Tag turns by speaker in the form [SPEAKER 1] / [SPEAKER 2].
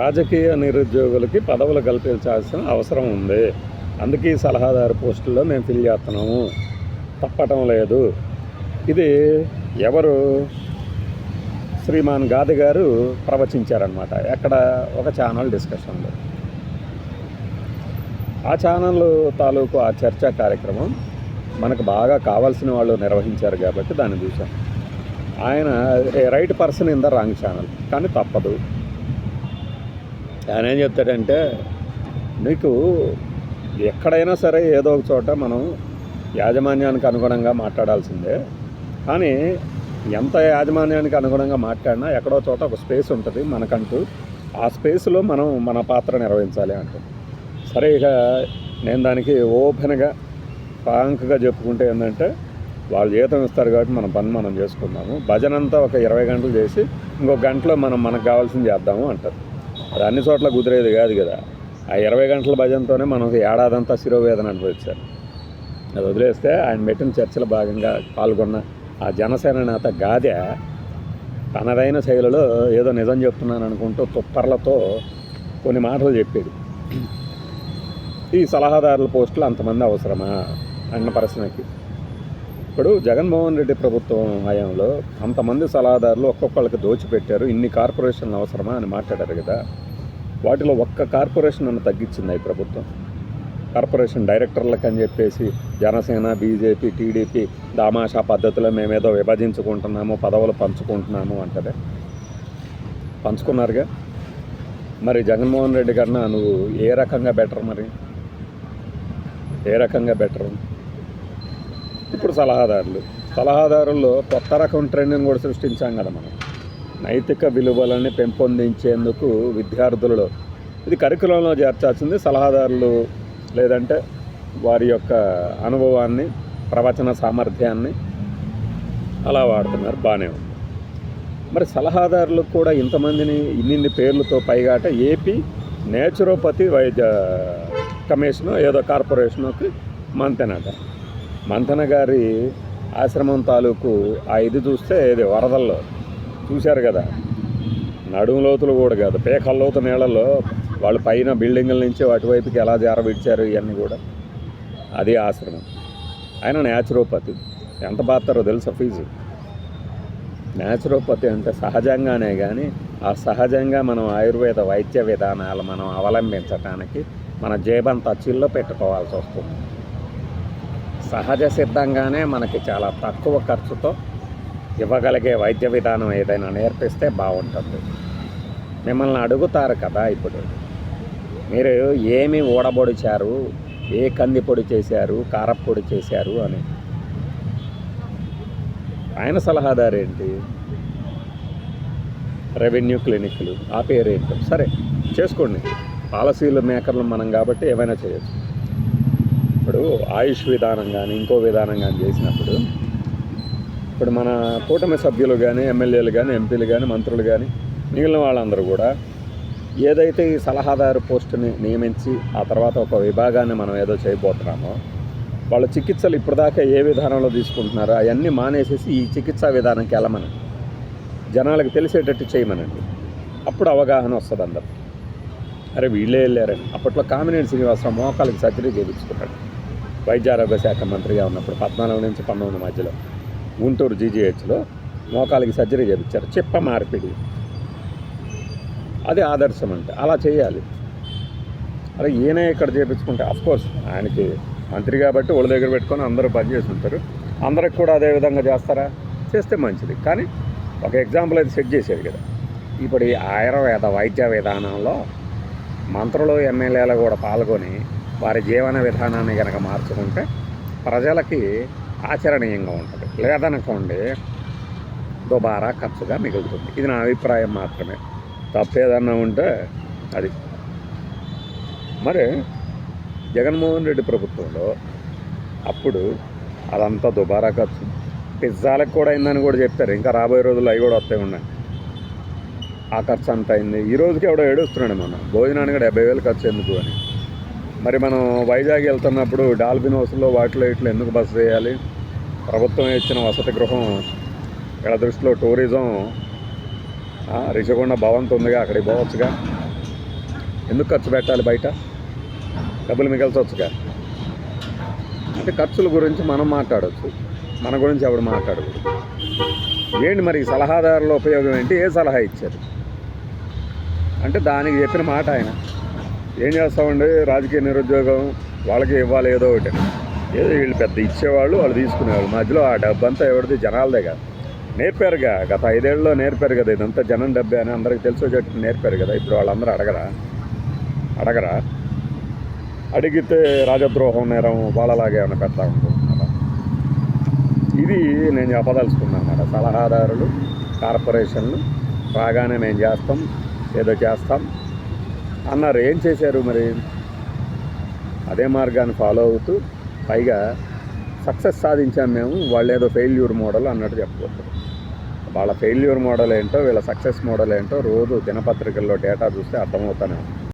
[SPEAKER 1] రాజకీయ నిరుద్యోగులకి పదవులు కల్పించాల్సిన అవసరం ఉంది. అందుకే సలహాదారు పోస్టుల్లో మేము ఫిల్ చేస్తున్నాము. తప్పటం లేదు. ఇది ఎవరు? శ్రీమాన్ గాది గారు ప్రవచించారనమాట ఎక్కడ? ఒక ఛానల్ డిస్కషన్లో. ఆ ఛానల్ తాలూకు ఆ చర్చా కార్యక్రమం మనకు బాగా కావాల్సిన వాళ్ళు నిర్వహించారు కాబట్టి దాన్ని చూసాం ఆయన right person in the wrong channel. కానీ తప్పదు. ఆయన ఏం చెప్తాడంటే నీకు ఎక్కడైనా సరే ఏదో ఒక చోట మనం యాజమాన్యానికి అనుగుణంగా మాట్లాడాల్సిందే. కానీ ఎంత యాజమాన్యానికి అనుగుణంగా మాట్లాడినా ఎక్కడో చోట ఒక స్పేస్ ఉంటుంది మనకంటూ. ఆ స్పేస్లో మనం మన పాత్ర నిర్వహించాలి అంటాం. సరే ఇక నేను దానికి ఓపెన్గా ఫ్రాంక్గా చెప్పుకుంటే ఏంటంటే వాళ్ళు జీతం ఇస్తారు కాబట్టి మన పని మనం చేసుకుందాము. భజన అంతా ఒక ఇరవై గంటలు చేసి ఇంకో గంటలో మనం మనకు కావాల్సింది చేద్దాము అంటారు. అది అన్ని చోట్ల కుదిరేది కాదు కదా. ఆ ఇరవై గంటల భజనతోనే మనం ఒక ఏడాదంతా శిరోవేదన అనుభవించారు అది వదిలేస్తే ఆయన పెట్టిన చర్చలో భాగంగా పాల్గొన్న ఆ జనసేన నేత గాదె తనదైన శైలిలో ఏదో నిజం చెప్తున్నాను అనుకుంటూ తుప్పర్లతో కొన్ని మాటలు చెప్పాడు ఈ సలహాదారుల పోస్టులు అంతమంది అవసరమా? అన్న ప్రశ్నకి. ఇప్పుడు జగన్మోహన్ రెడ్డి ప్రభుత్వం హయాంలో అంతమంది సలహాదారులు ఒక్కొక్కళ్ళకి దోచిపెట్టారు. ఇన్ని కార్పొరేషన్లు అవసరమా అని మాట్లాడారు కదా. వాటిలో ఒక్క కార్పొరేషన్ అన్న తగ్గించింది ఈ ప్రభుత్వం. కార్పొరేషన్ డైరెక్టర్లకు అని చెప్పేసి జనసేన బీజేపీ టీడీపీ దామాషా పద్ధతిలో మేమేదో విభజించుకుంటున్నాము పదవులు పంచుకుంటున్నాము అంటదే. పంచుకున్నారుగా. మరి జగన్మోహన్ రెడ్డి కన్నా నువ్వు ఏ రకంగా బెటర్ మరి? ఏ రకంగా బెటర్? ఇప్పుడు సలహాదారులు. సలహాదారుల్లో కొత్త రకం ట్రెండ్ని కూడా సృష్టించాం కదా మనం. నైతిక విలువలని పెంపొందించేందుకు విద్యార్థులలో ఇది కరికులంలో చేర్చాల్సింది సలహాదారులు లేదంటే వారి యొక్క అనుభవాన్ని ప్రవచన సామర్థ్యాన్ని అలా వాడుతున్నారు. బాగానే ఉంది. మరి సలహాదారులకు కూడా ఇంతమందిని ఇన్నిన్ని పేర్లతో పైగాట ఏపీ నేచురోపతి వైద్య కమిషను ఏదో కార్పొరేషన్కి మంతెనట. మంతన గారి ఆశ్రమం తాలూకు ఆ ఇది చూస్తే ఇది వరదల్లో చూశారు కదా. నడుము లోతులు కూడా కాదు పేకల్లోతు నీళ్ళల్లో వాళ్ళు పైన బిల్డింగుల నుంచి అటువైపుకి ఎలా జారబిడ్చారు ఇవన్నీ కూడా. అది ఆశ్రమం. ఆయన న్యాచురోపతి ఎంత బాతారో తెలుసా ఫీజు? న్యాచురోపతి అంటే సహజంగానే కానీ ఆ సహజంగా మనం ఆయుర్వేద వైద్య విధానాలు మనం అవలంబించటానికి మన జేబంత చిల్లో పెట్టుకోవాల్సి వస్తుంది. సహజ సిద్ధంగానే మనకి చాలా తక్కువ ఖర్చుతో ఇవ్వగలిగే వైద్య విధానం ఏదైనా నేర్పిస్తే బాగుంటుంది. మిమ్మల్ని అడుగుతారు కదా ఇప్పుడు. మీరు ఏమి ఊడబొడిచారు ఏ కంది పొడి చేశారు కారపొడి చేశారు అని. ఆయన సలహాదారు ఏంటి రెవెన్యూ క్లినిక్లు ఆ పేరేంటో? సరే చేసుకోండి. పాలసీలు మేకర్లు మనం కాబట్టి ఏమైనా చేయొచ్చు. ఇప్పుడు ఆయుష్ విధానం కానీ ఇంకో విధానం కానీ చేసినప్పుడు ఇప్పుడు మన కూటమి సభ్యులు కానీ ఎమ్మెల్యేలు కానీ ఎంపీలు కానీ మంత్రులు కానీ మిగిలిన వాళ్ళందరూ కూడా ఏదైతే ఈ సలహాదారు పోస్టుని నియమించి ఆ తర్వాత ఒక విభాగాన్ని మనం ఏదో చేయబోతున్నామో వాళ్ళ చికిత్సలు ఇప్పటిదాకా ఏ విధానంలో తీసుకుంటున్నారో అవన్నీ మానేసేసి ఈ చికిత్సా విధానంకి వెళ్ళమనండి. జనాలకు తెలిసేటట్టు చేయమనండి. అప్పుడు అవగాహన వస్తుంది అందరు అరే వీళ్ళే వెళ్ళారని. అప్పట్లో కామినేని శ్రీనివాసరావు మోకాలకి సర్జరీ చేయించుకున్నాడు. వైద్యారోగ్య శాఖ మంత్రిగా ఉన్నప్పుడు పద్నాలుగు నుంచి పంతొమ్మిది మధ్యలో గుంటూరు జీజీహెచ్లో మోకాలకి సర్జరీ చేయించారు చెప్ప మార్పిడి. అది ఆదర్శం అంటే. అలా చేయాలి. అరే ఈయన ఇక్కడ చేయించుకుంటే కోర్స్ ఆయనకి మంత్రి కాబట్టి ఒళ్ళ దగ్గర పెట్టుకొని అందరూ పని చేసి ఉంటారు. అందరికి కూడా అదే విధంగా చేస్తారా? చేస్తే మంచిది. కానీ ఒక ఎగ్జాంపుల్ అయితే సెట్ చేసేది కదా. ఇప్పుడు ఈ ఆయుర్వేద వైద్య విధానంలో మంత్రులు ఎమ్మెల్యేలు కూడా పాల్గొని వారి జీవన విధానాన్ని కనుక మార్చుకుంటే ప్రజలకి ఆచరణీయంగా ఉంటుంది. లేదనుకోండి దుబారా ఖర్చుగా మిగులుతుంది. ఇది నా అభిప్రాయం మాత్రమే. తప్పేదన్నా ఉంటే అది. మరి జగన్మోహన్ రెడ్డి ప్రభుత్వంలో అప్పుడు అదంతా దుబారా ఖర్చు. పిజ్జాలకు కూడా అయిందని కూడా చెప్పారు. ఇంకా రాబోయే రోజుల్లో అవి కూడా వస్తాయి ఉన్నాయి. ఆ ఖర్చు అంత అయింది. ఈ రోజుకి ఎవడో ఏడుస్తున్నాడు మనం భోజనానికి కూడా డెబ్బై వేలు ఖర్చు ఎందుకు అని. మరి మనం వైజాగ్ వెళ్తున్నప్పుడు డాల్ఫిన్ హౌస్లో వాటిలో ఇట్లా ఎందుకు బస్సు చేయాలి? ప్రభుత్వం ఇచ్చిన వసతి గృహం ఇక్కడ దృష్టిలో టూరిజం ఆ, రిషికొండ భవంతి ఉందిగా అక్కడికి పోవచ్చుగా. ఎందుకు ఖర్చు పెట్టాలి బయట? డబ్బులు మిగల్చవచ్చుగా అంటే ఖర్చుల గురించి మనం మాట్లాడవచ్చు మన గురించి ఎవడు మాట్లాడకూడదు ఏంటి మరి ఈ సలహాదారుల ఉపయోగం ఏంటి? ఏ సలహా ఇచ్చారు? అంటే దానికి చెప్పిన మాట ఆయన. ఏం చేస్తామండి? రాజకీయ నిరుద్యోగం వాళ్ళకి ఇవ్వాలి ఏదో ఒకటి. ఏదో వీళ్ళు పెద్ద ఇచ్చేవాళ్ళు వాళ్ళు తీసుకునేవాళ్ళు. మధ్యలో ఆ డబ్బు అంతా ఎవరిది? జనాలదే కదా. నేర్పారుగా గత ఐదేళ్ళలో నేర్పారు కదా. ఇదంతా జనం డబ్బే అని అందరికి తెలిసి వచ్చేట్టు నేర్పారు కదా. ఇప్పుడు వాళ్ళందరూ అడగరా? అడగరా? అడిగితే రాజద్రోహం నేరం వాళ్ళలాగే ఏమైనా పెడతా అనుకుంటున్నారా ఇది నేను చెప్పదలుచుకున్నాను అన్నమాట. సలహాదారులు కార్పొరేషన్లు రాగానే మేము చేస్తాం ఏదో చేస్తాం. అన్నారు ఏం చేశారు మరి? అదే మార్గాన్ని ఫాలో అవుతూ పైగా సక్సెస్ సాధించాం మేము వాళ్ళు ఏదో ఫెయిల్యూర్ మోడల్ అన్నట్టు చెప్పుకుంటారు వాళ్ళ ఫెయిల్యూర్ మోడల్ ఏంటో వీళ్ళ సక్సెస్ మోడల్ ఏంటో రోజు దినపత్రికల్లో డేటా చూస్తే అర్థమవుతానే ఉంది